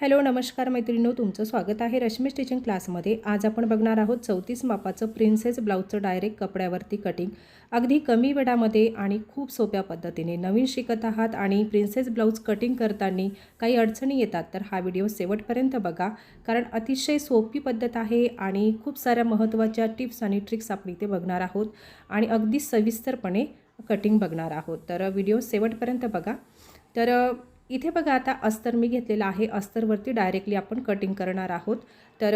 Hello नमस्कार मैत्रिणीनो तुमचं स्वागत आहे रश्मी स्टिचिंग क्लासमध्ये. आज आपण बघणार आहोत चौतीस मापाचं प्रिन्सेस ब्लाऊजचं डायरेक्ट कपड्यावरती कटिंग. अगदी कमी वेळामध्ये आणि खूप सोप्या पद्धतीने. नवीन शिकत आहात आणि प्रिन्सेस ब्लाऊज कटिंग करताना काही अडचणी येतात तर हा व्हिडिओ शेवटपर्यंत बघा. कारण अतिशय सोपी पद्धत आहे आणि खूप साऱ्या महत्त्वाच्या टिप्स आणि ट्रिक्स आपण इथे बघणार आहोत आणि अगदी सविस्तरपणे कटिंग बघणार आहोत. तर व्हिडिओ शेवटपर्यंत बघा. तर इथे बघा आता अस्तर मी घेतलेलं आहे. अस्तरवरती डायरेक्टली आपण कटिंग करणार आहोत. तर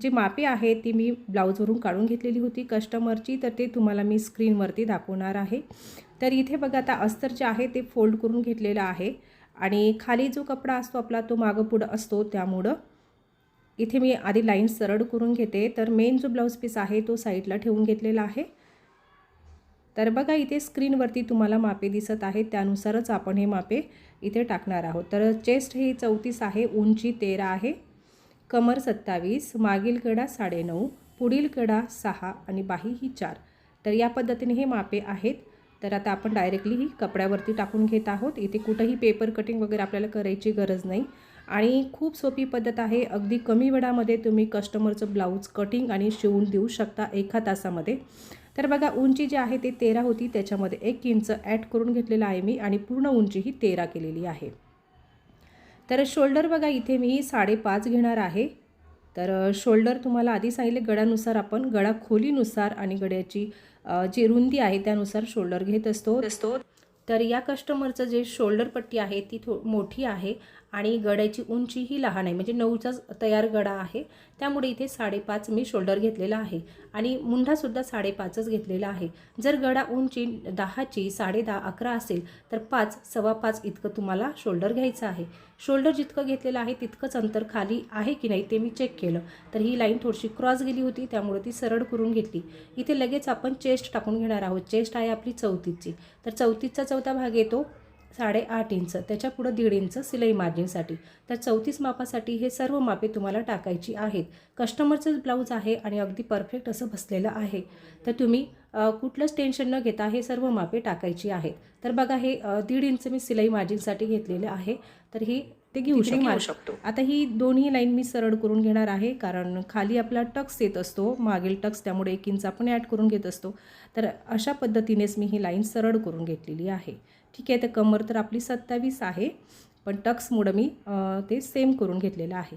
जी मापे आहे ती मी ब्लाऊजवरून काढून घेतलेली होती. कस्टमरची तर ते तुम्हाला मी स्क्रीनवरती दाखवणार आहे. तर इथे बघा आता अस्तर जे आहे ते फोल्ड करून घेतलेलं आहे. आणि खाली जो कपडा असतो आपला तो मागं पुढं असतो त्यामुळं. इथे मी आधी लाईन सरळ करून घेते. तर मेन जो ब्लाऊज पीस आहे तो साईडला ठेवून घेतलेला आहे. तर बघा इथे स्क्रीनवरती तुम्हाला मापे दिसत आहेत. त्यानुसारच आपण हे मापे इथे टाकणार आहोत. तर चेस्ट ही चौतीस आहे उंची तेरा आहे. कमर सत्तावीस मागील कडा साडेनऊ पुढील कडा सहा आणि बाही ही चार. तर या पद्धतीने हे मापे आहेत. तर आता आपण डायरेक्टली ही कपड्यावरती टाकून घेत आहोत. इथे कुठंही पेपर कटिंग वगैरे आपल्याला करायची गरज नाही. आणि खूप सोपी पद्धत आहे. अगदी कमी वेळामध्ये तुम्ही कस्टमरचं ब्लाऊज कटिंग आणि शिवून देऊ शकता एका तासामध्ये. तर बघा उंची जी आहे ते तेरा होती. त्याच्यामध्ये एक इंच ॲड करून घेतलेलं आहे मी आणि पूर्ण उंची ही तेरा केलेली आहे. तर शोल्डर बघा इथे मी साडेपाच घेणार आहे. तर शोल्डर तुम्हाला आधी सांगितले गळ्यानुसार आपण गळा खोलीनुसार आणि गळ्याची जी रुंदी आहे त्यानुसार शोल्डर घेत असतो. असतो. तर या कस्टमरचं जे शोल्डर पट्टी आहे ती थो मोठी आहे. आणि गड्याची उंची ही लहान आहे. म्हणजे नऊचाच तयार गडा आहे. त्यामुळे इथे साडेपाच मी शोल्डर घेतलेला आहे. आणि मुंढासुद्धा साडेपाचच घेतलेला आहे. जर गडा उंची दहाची साडेदहा अकरा असेल तर पाच सव्वा पाच इतकं तुम्हाला शोल्डर घ्यायचं आहे. शोल्डर जितकं घेतलेलं आहे तितकंच अंतर खाली आहे की नाही ते मी चेक केलं. तर ही लाईन थोडीशी क्रॉस गेली होती त्यामुळे ती सरळ करून घेतली. इथे लगेच आपण चेस्ट टाकून घेणार आहोत. चेस्ट आहे आपली चौथीची तर चौतीसचा चौथा भाग येतो. साडेआठ इंच त्याच्या पुढं दीड इंच सिलाई मार्जिनसाठी. तर चौतीस मापासाठी हे सर्व मापे तुम्हाला टाकायची आहेत. कस्टमरचं ब्लाऊज आहे आणि अगदी परफेक्ट असं बसलेलं आहे. तर तुम्ही कुठलंच टेन्शन न घेता हे सर्व मापे टाकायची आहेत. तर बघा हे दीड इंच मी सिलाई मार्जिनसाठी घेतलेलं आहे. तर ही ते घेऊ शकतो शकतो. आता ही दोन्ही लाईन मी सरळ करून घेणार आहे कारण खाली आपला टक्स येत असतो मागील टक्स त्यामुळे एक इंच आपण ॲड करून घेत असतो. तर अशा पद्धतीनेच मी ही लाईन सरळ करून घेतलेली आहे. ठीक आहे तर कमर तर आपली सत्तावीस आहे पण टक्समुळं मी ते सेम करून घेतलेलं आहे.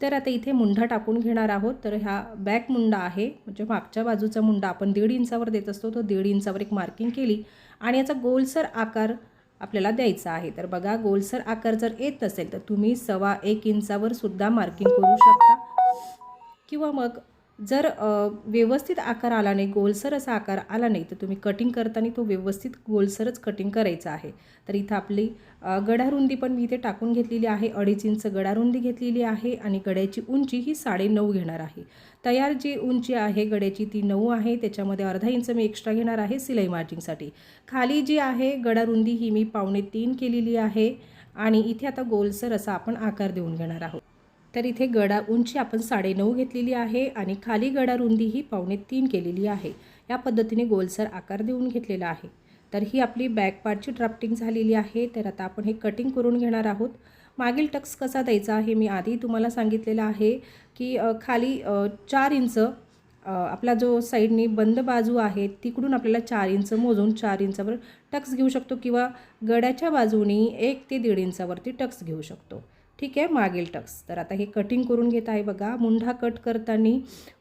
तर आता इथे मुंढा टाकून घेणार आहोत. तर ह्या बॅक मुंडा आहे म्हणजे मागच्या बाजूचा मुंडा आपण दीड इंचावर देत असतो तो दीड इंचावर एक मार्किंग केली. आणि याचा गोलसर आकार आपल्याला द्यायचा आहे. तर बघा गोलसर आकार जर येत नसेल तर तुम्ही सव्वा एक इंचावर सुद्धा मार्किंग करू शकता. किंवा मग जर व्यवस्थित आकार आला नाही गोलसर असा आकार आला नाही तर तुम्ही कटिंग करताना तो व्यवस्थित गोलसरच कटिंग करायचा आहे. तर इथं आपली गडारुंदी पण मी इथे टाकून घेतलेली आहे अडीच इंच गडारुंदी घेतलेली आहे आणि गड्याची उंची ही साडे नऊ घेणार आहे. तयार जी उंची आहे गड्याची ती नऊ आहे त्याच्यामध्ये अर्धा इंच मी एक्स्ट्रा घेणार आहे सिलाई मार्जिंगसाठी खाली जी आहे गडारुंदी ही मी पावणे तीन केलेली आहे आणि इथे आता गोलसर असा आपण आकार देऊन घेणार आहोत. तर इथे गडा उंची आपण साडेनऊ घेतलेली आहे आणि खाली गडा रुंदी ही पावणे तीन केलेली आहे. या पद्धतीने गोलसर आकार देऊन घेतलेला आहे. तर ही आपली बॅक पार्टची ड्राफ्टिंग झालेली आहे. तर आता आपण हे कटिंग करून घेणार आहोत. मागील टक्स कसा द्यायचा हे मी आधी तुम्हाला सांगितलेलं आहे की खाली चार इंच आपला जो साईडनी बंद बाजू आहे तिकडून आपल्याला चार इंच मोजून चार इंचावर टक्स घेऊ शकतो किंवा गड्याच्या बाजूनी एक ते दीड इंचावरती टक्स घेऊ शकतो. ठीक आहे मागील टक्स. तर आता हे कटिंग करून घेत आहे बघा. मुंढा कट करताना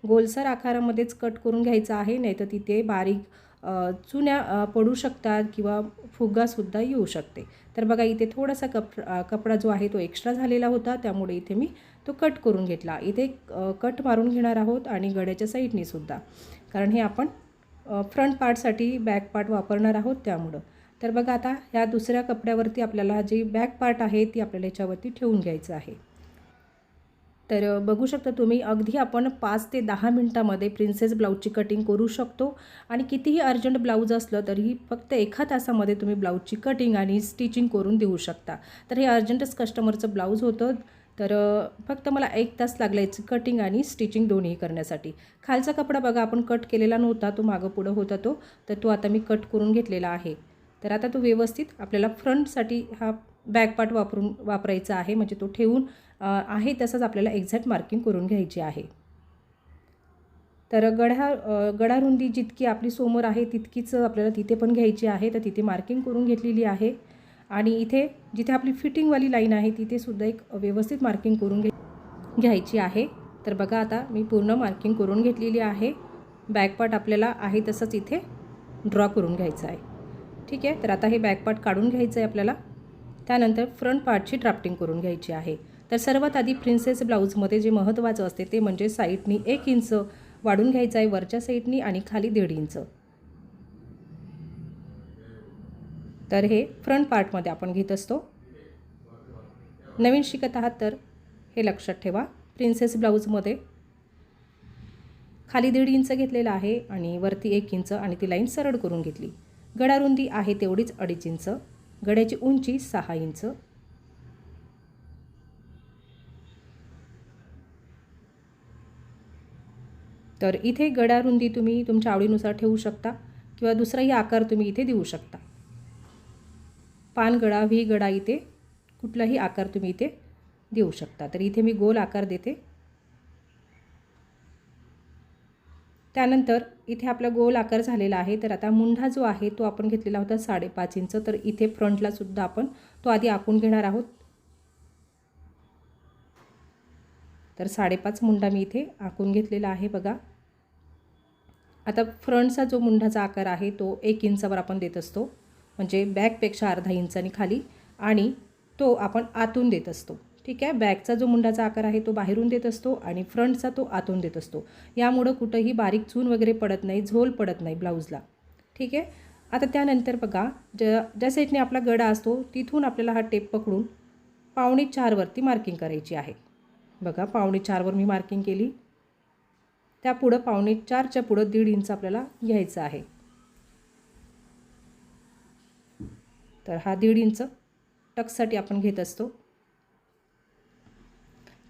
गोलसर आकारामध्येच कट करून घ्यायचा आहे नाही तर तिथे बारीक चुन्या पडू शकतात किंवा फुगासुद्धा येऊ शकते. तर बघा इथे थोडासा कप कपडा जो आहे तो एक्स्ट्रा झालेला होता त्यामुळे इथे मी तो कट करून घेतला. इथे कट मारून घेणार आहोत आणि गड्याच्या साईडनेसुद्धा कारण हे आपण फ्रंट पार्टसाठी बॅक पार्ट वापरणार आहोत त्यामुळं. तर बघा आता ह्या दुसऱ्या कपड्यावरती आपल्याला जी बॅक पार्ट आहे ती आपल्याला याच्यावरती ठेवून घ्यायचं आहे. तर बघू शकता तुम्ही अगदी आपण पाच ते दहा मिनटामध्ये प्रिन्सेस ब्लाऊजची कटिंग करू शकतो आणि कितीही अर्जंट ब्लाऊज असलं तरीही फक्त एका तासामध्ये तुम्ही ब्लाऊजची कटिंग आणि स्टिचिंग करून देऊ शकता. तर हे अर्जंटच कस्टमरचं ब्लाऊज होतं. तर फक्त मला एक तास लागला याची कटिंग आणि स्टिचिंग दोन्ही करण्यासाठी. खालचा कपडा बघा आपण कट केलेला नव्हता तो मागं पुढं होता तो तर तो आता मी कट करून घेतलेला आहे. तर आता तो व्यवस्थित आपल्याला फ्रंटसाठी हा बॅक पार्ट वापरून वापरायचा आहे. म्हणजे तो ठेवून आहे तसंच आपल्याला एक्झॅक्ट मार्किंग करून घ्यायची आहे. तर गड्या गडारुंदी जितकी आपली समोर आहे तितकीच आपल्याला तिथे पण घ्यायची आहे. तर तिथे मार्किंग करून घेतलेली आहे. आणि इथे जिथे आपली फिटिंगवाली लाईन आहे तिथे सुद्धा एक व्यवस्थित मार्किंग करून घे घ्यायची आहे. तर बघा आता मी पूर्ण मार्किंग करून घेतलेली आहे. बॅकपार्ट आपल्याला आहे तसंच इथे ड्रॉ करून घ्यायचं आहे. ठीक आहे? तर आता हे बॅक पार्ट काढून घ्यायचं आहे आपल्याला. त्यानंतर फ्रंट पार्टची ड्राफ्टिंग करून घ्यायची आहे. तर सर्वात आधी प्रिन्सेस ब्लाऊजमध्ये जे महत्त्वाचं असते ते म्हणजे साईडनी एक इंच वाढून घ्यायचं आहे वरच्या साईडनी आणि खाली दीड इंच तर हे फ्रंट पार्टमध्ये आपण घेत असतो. नवीन शिकत आहात तर हे लक्षात ठेवा. प्रिन्सेस ब्लाऊजमध्ये खाली दीड इंच घेतलेलं आहे आणि वरती एक इंच आणि ती लाईन सरळ करून घेतली. गडारुंदी आहे तेवढीच अडीच इंच गड्याची उंची सहा इंच. तर इथे गडारुंदी तुम्ही तुमच्या आवडीनुसार ठेवू शकता किंवा दुसराही आकार तुम्ही इथे देऊ शकता. पानगडा व्ही गडा इथे कुठलाही आकार तुम्ही इथे देऊ शकता. तर इथे मी गोल आकार देते. त्यानंतर इथे आपला गोल आकार झालेला आहे. तर आता मुंढा जो आहे तो आपण घेतलेला होता साडेपाच इंच. तर इथे फ्रंटला सुद्धा आपण तो आधी आखून घेणार आहोत. तर साडेपाच मुंडा मी इथे आखून घेतलेला आहे बघा. आता फ्रंटचा जो मुंढाचा आकार आहे तो एक इंचावर आपण देत असतो. म्हणजे बॅकपेक्षा अर्धा इंचानी खाली. आणि तो आपण आतून देत असतो. ठीक आहे? बॅकचा जो मुंडाचा आकार आहे तो बाहेरून देत असतो आणि फ्रंटचा तो आतून देत असतो. यामुळं कुठंही बारीक चून वगैरे पडत नाही झोल पडत नाही ब्लाऊजला. ठीक आहे? आता त्यानंतर बघा ज्या ज्या साईडने आपला गडा असतो तिथून आपल्याला हा टेप पकडून पावणे चारवरती मार्किंग करायची आहे. बघा पावणे चारवर मी मार्किंग केली. त्या पुढं पावणे चारच्या पुढं दीड इंच आपल्याला घ्यायचं आहे. तर हा दीड इंच टक्ससाठी आपण घेत असतो.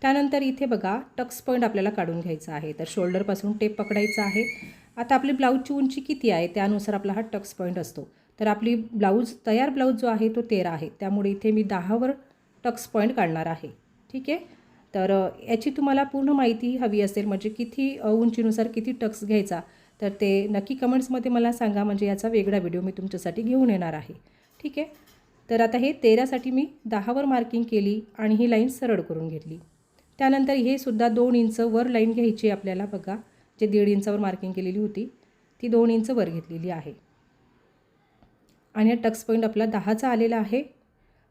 त्यानंतर इथे बघा टक्स पॉईंट आपल्याला काढून घ्यायचा आहे. तर शोल्डरपासून टेप पकडायचा आहे. आता आपली ब्लाऊजची उंची किती आहे? त्यानुसार आपला हा टक्स पॉईंट असतो. तर आपली ब्लाऊज तयार ब्लाऊज जो आहे तो तेरा आहे. त्यामुळे इथे मी दहावर टक्स पॉईंट काढणार आहे. ठीक आहे? तर याची तुम्हाला पूर्ण माहिती हवी असेल म्हणजे किती उंचीनुसार किती टक्स घ्यायचा तर ते नक्की कमेंट्समध्ये मला सांगा. म्हणजे याचा वेगळा व्हिडिओ मी तुमच्यासाठी घेऊन येणार आहे. ठीक आहे? तर आता हे तेरासाठी मी दहावर मार्किंग केली आणि ही लाईन सरळ करून घेतली. त्यानंतर हे सुद्धा दोन इंच वर लाईन घ्यायची आहे आपल्याला बघा. जे दीड इंचावर मार्किंग केलेली होती ती दोन इंच वर घेतलेली आहे. आणि हा टक्स पॉईंट आपला दहाचा आलेला आहे.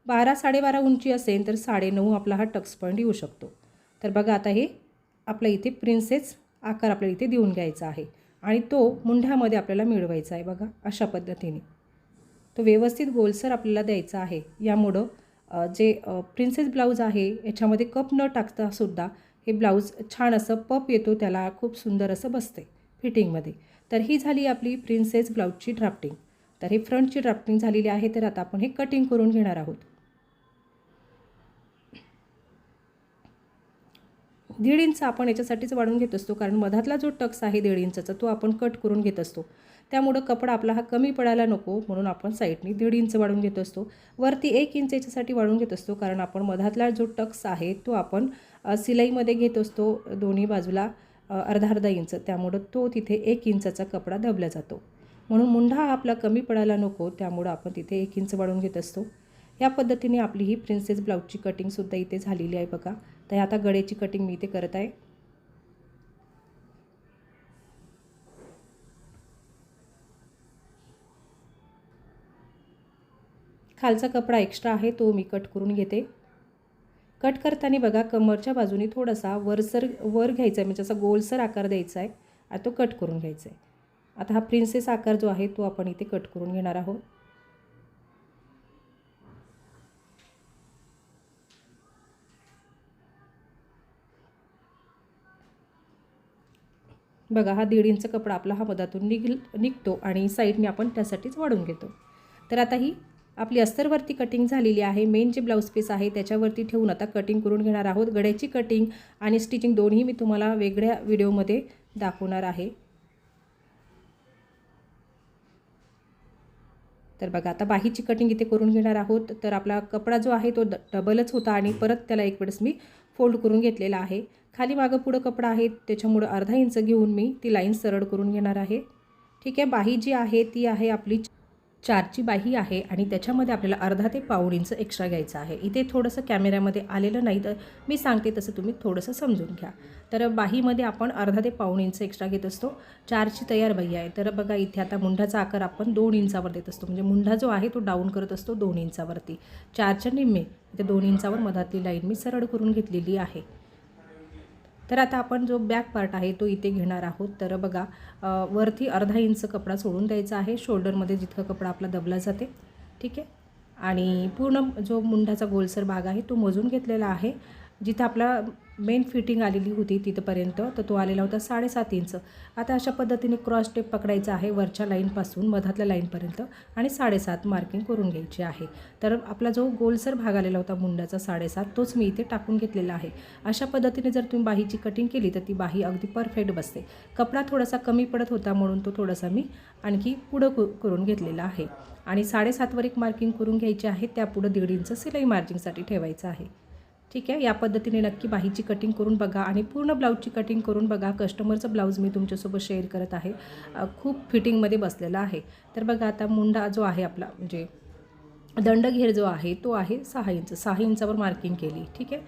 बारा साडेबारा उंची असेल तर साडेनऊ आपला हा टक्स पॉईंट येऊ शकतो. तर बघा आता हे आपल्या इथे प्रिन्सेस आकार आपल्याला इथे देऊन घ्यायचा आहे. आणि तो मुंढ्यामध्ये आपल्याला मिळवायचा आहे बघा अशा पद्धतीने. तो व्यवस्थित गोलसर आपल्याला द्यायचा आहे. यामुळं जे प्रिन्सेस ब्लाऊज आहे याच्यामध्ये कप न टाकता सुद्धा हे ब्लाऊज छान असं पप येतो त्याला खूप सुंदर असं बसते फिटिंगमध्ये तर ही झाली आपली प्रिन्सेस ब्लाऊजची ड्राफ्टिंग तर हे फ्रंटची ड्राफ्टिंग झालेली आहे तर आता आपण हे कटिंग करून घेणार आहोत. दीड इंच आपण याच्यासाठीच वाढून घेत असतो कारण मधातला जो टक्स आहे दीड इंचाचा तो आपण कट करून घेत असतो. त्यामुळं कपडा आपला हा कमी पडायला नको म्हणून आपण साईडनी दीड इंच वाढून घेत असतो. वरती एक इंच याच्यासाठी वाढून घेत असतो कारण आपण मधातला जो टक्स आहे तो आपण सिलाईमध्ये घेत असतो दोन्ही बाजूला अर्धा अर्धा इंच. त्यामुळं तो तिथे एक इंचाचा कपडा दबला जातो. म्हणून मुंढा हा आपला कमी पडायला नको त्यामुळं आपण तिथे एक इंच वाढवून घेत असतो. या पद्धतीने आपली ही प्रिन्सेस ब्लाऊजची कटिंगसुद्धा इथे झालेली आहे बघा. तर आता गळ्याची कटिंग मी इथे करत आहे. खालचा कपडा एक्स्ट्रा आहे तो मी कट करून घेते. कट करताना बघा कमरच्या बाजूने थोडासा वरसर वर घ्यायचा आहे म्हणजे असा गोलसर आकार द्यायचा आहे आणि तो कट करून घ्यायचा आहे आता हा प्रिन्सेस आकार जो आहे तो आपण इथे कट करून घेणार आहोत. बघा हा दीड इंच कपडा आपला हा मधातून निघ निघतो आणि साईडने आपण त्यासाठीच वाढून घेतो. तर आता ही आपली अस्तरवरती कटिंग झालेली आहे. मेन जे ब्लाऊज पीस आहे त्याच्यावरती ठेवून आता कटिंग करून घेणार आहोत. गड्याची कटिंग आणि स्टिचिंग दोन्ही मी तुम्हाला वेगळ्या व्हिडिओमध्ये दाखवणार आहे. तर बघा आता बाहीची कटिंग इथे करून घेणार आहोत. तर आपला कपडा जो आहे तो ड डबलच होता आणि परत त्याला एक वेळेस मी फोल्ड करून घेतलेला आहे. खाली मागं पुढं कपडा आहे त्याच्यामुळं अर्धा इंच घेऊन मी ती लाईन सरळ करून घेणार आहे. ठीक आहे बाही जी आहे ती आहे आपली चारची बाही आहे आणि त्याच्यामध्ये आपल्याला अर्धा ते पाऊण इंच एक्स्ट्रा घ्यायचं आहे. इथे थोडंसं कॅमेऱ्यामध्ये आलेलं नाही तर मी सांगते तसं तुम्ही थोडंसं समजून घ्या. तर बाहीमध्ये आपण अर्धा ते पाऊण इंच एक्स्ट्रा घेत असतो. चारची तयार बाही आहे. तर बघा इथे आता मुंढाचा आकार आपण दोन इंचावर देत असतो. म्हणजे मुंढा जो आहे तो डाऊन करत असतो दोन इंचावरती. चारच्या निम्मे इथे दोन इंचावर मधातली लाईन मी सरळ करून घेतलेली आहे. तर आता आपण जो बॅक पार्ट आहे तो इथे घेणार आहोत. तर बघा वरती अर्धा इंच कपडा सोडून द्यायचा आहे. शोल्डरमध्ये जितका कपडा आपला दबला जाते. ठीक आहे? आणि पूर्ण जो मुंडाचा गोलसर भाग आहे तो मोजून घेतलेला आहे. जिथं आपला मेन फिटिंग आलेली होती तिथपर्यंत तर तो आलेला होता साडेसात इंच आता अशा पद्धतीने क्रॉस टेप पकडायचा आहे वरच्या लाईनपासून मधातल्या लाईनपर्यंत आणि साडेसात मार्किंग करून घ्यायची आहे. तर आपला जो गोलसर भाग आलेला होता मुंडाचा साडेसात तोच मी इथे टाकून घेतलेला आहे. अशा पद्धतीने जर तुम्ही बाहीची कटिंग केली तर ती बाही अगदी परफेक्ट बसते. कपडा थोडासा कमी पडत होता म्हणून तो थोडासा मी आणखी पुढं क- करून घेतलेला आहे. आणि साडेसातवर एक मार्किंग करून घ्यायची आहे त्यापुढं दीड इंच सिलाई मार्जिंगसाठी ठेवायचं आहे. ठीक आहे? या पद्धतीने नक्की बाहीची कटिंग करून बघा आणि पूर्ण ब्लाऊजची कटिंग करून बघा. कस्टमरचं ब्लाऊज मी तुमच्यासोबत शेअर करत आहे. खूप फिटिंगमध्ये बसलेला आहे. तर बघा आता मुंडा जो आहे आपला म्हणजे दंडघेर जो आहे तो आहे सहा इंच. सहा इंचावर मार्किंग केली. ठीक आहे?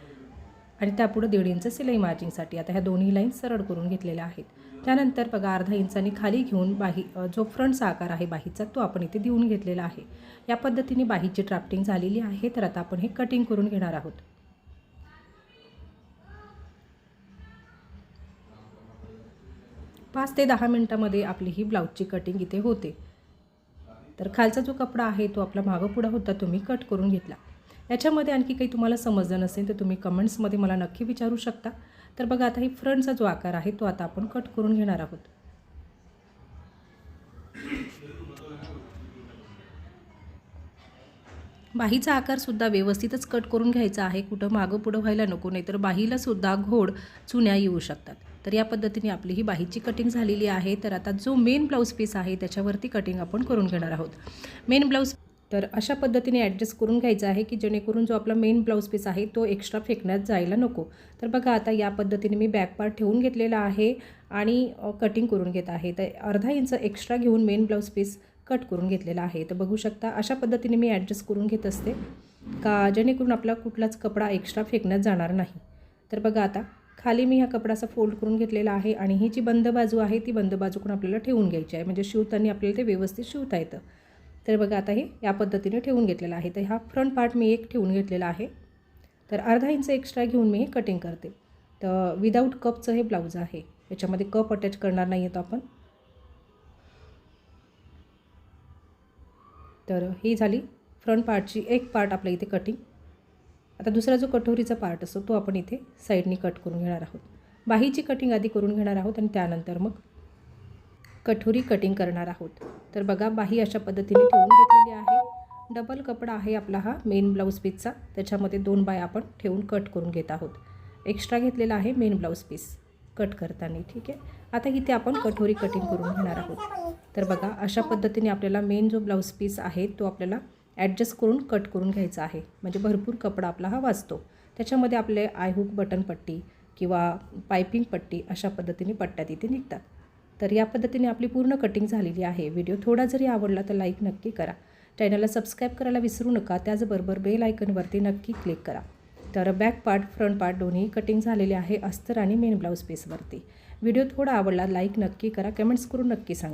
आणि त्यापुढं दीड इंच सिलाई मार्जिंगसाठी आता ह्या दोन्ही लाईन सरळ करून घेतलेल्या आहेत. त्यानंतर बघा अर्धा इंचाने खाली घेऊन बाही जो फ्रंटचा आकार आहे बाहीचा तो आपण इथे देऊन घेतलेला आहे. या पद्धतीने बाहीची ड्राफ्टिंग झालेली आहे. तर आता आपण हे कटिंग करून घेणार आहोत. पाच ते दहा मिनटामध्ये आपली ही ब्लाऊजची कटिंग इथे होते. तर खालचा जो कपडा आहे तो आपला मागं होता तुम्ही कट करून घेतला. याच्यामध्ये आणखी काही तुम्हाला समजलं नसेल तर तुम्ही कमेंट्समध्ये मला नक्की विचारू शकता. तर बघा आता ही फ्रंटचा जो आकार आहे तो आता आपण कट करून घेणार आहोत. बाहीचा आकारसुद्धा व्यवस्थितच कट करून घ्यायचा आहे. कुठं मागं पुढं व्हायला नको नाही तर बाहीलासुद्धा घोड चुन्या येऊ शकतात. तर या पद्धतीने आपली ही बाहीची कटिंग झालेली आहे. तर आता जो मेन ब्लाऊज पीस आहे त्याच्यावरती कटिंग आपण करून घेणार आहोत. मेन ब्लाऊज तर अशा पद्धतीने ॲडजस्ट करून घ्यायचा आहे की जेणेकरून जो आपला मेन ब्लाऊज पीस आहे तो एक्स्ट्रा फेकण्यात जायला नको. तर बघा आता या पद्धतीने मी बॅक पार्ट ठेवून घेतलेला आहे आणि कटिंग करून घेत आहे. तर अर्धा इंच एक्स्ट्रा घेऊन मेन ब्लाऊज पीस कट करून घेतलेला आहे. तर बघू शकता अशा पद्धतीने मी ॲडजस्ट करून घेत असते का जेणेकरून आपला कुठलाच कपडा एक्स्ट्रा फेकण्यात जाणार नाही. तर बघा आता खाली मी ह्या कपड्याचा फोल्ड करून घेतलेला आहे आणि ही जी बंद बाजू आहे ती बंद बाजूकडून आपल्याला ठेवून घ्यायची आहे. म्हणजे शिवताना आपल्याला ते व्यवस्थित शिवता येतं. तर बघा आता हे या पद्धतीने ठेवून घेतलेलं आहे. तर हा फ्रंट पार्ट मी एक ठेवून घेतलेला आहे. तर अर्धा इंच एक्स्ट्रा घेऊन मी हे कटिंग करते. तर विदाऊट कपचं हे ब्लाऊज आहे. याच्यामध्ये कप अटॅच करणार नाही आहेत आपण. तर ही झाली फ्रंट पार्टची एक पार्ट आपल्या इथे कटिंग आता दुसरा जो कटोरीचा पार्ट असतो तो आपण इथे साईडनी कट करून घेणार आहोत. बाहीची कटिंग आधी करून घेणार आहोत आणि त्यानंतर मग कठोरी कटिंग करणार आहोत. तर बघा बाही अशा पद्धतीने ठेवून घेतलेली आहे. डबल कपडा आहे आपला हा मेन ब्लाऊज पीसचा त्याच्यामध्ये दोन बाय आपण ठेवून कट करून घेत आहोत. एक्स्ट्रा घेतलेला आहे मेन ब्लाऊज पीस कट करताना ठीक आहे? आता इथे आपण कठोरी कटिंग करून घेणार आहोत. तर बघा अशा पद्धतीने आपल्याला मेन जो ब्लाऊज पीस आहे तो आपल्याला ॲडजस्ट करून कट करून घ्यायचा आहे. म्हणजे भरपूर कपडा आपला हा वाचतो. त्याच्यामध्ये आपले आयहूक बटन पट्टी किंवा पायपिंग पट्टी अशा पद्धतीने पट्ट्या तिथे निघतात. तर या पद्धतीने आपली पूर्ण कटिंग झालेली आहे. व्हिडिओ थोडा जरी आवडला तर लाईक नक्की करा. चॅनलला सबस्क्राईब करायला विसरू नका. त्याचबरोबर बेल आयकनवरती नक्की क्लिक करा. तर बॅक पार्ट फ्रंट पार्ट दोन्ही कटिंग झालेले आहे अस्तर आणि मेन ब्लाऊज पीसवरती. व्हिडिओ थोडा आवडला लाईक नक्की करा. कमेंट्स करून नक्की सांगा.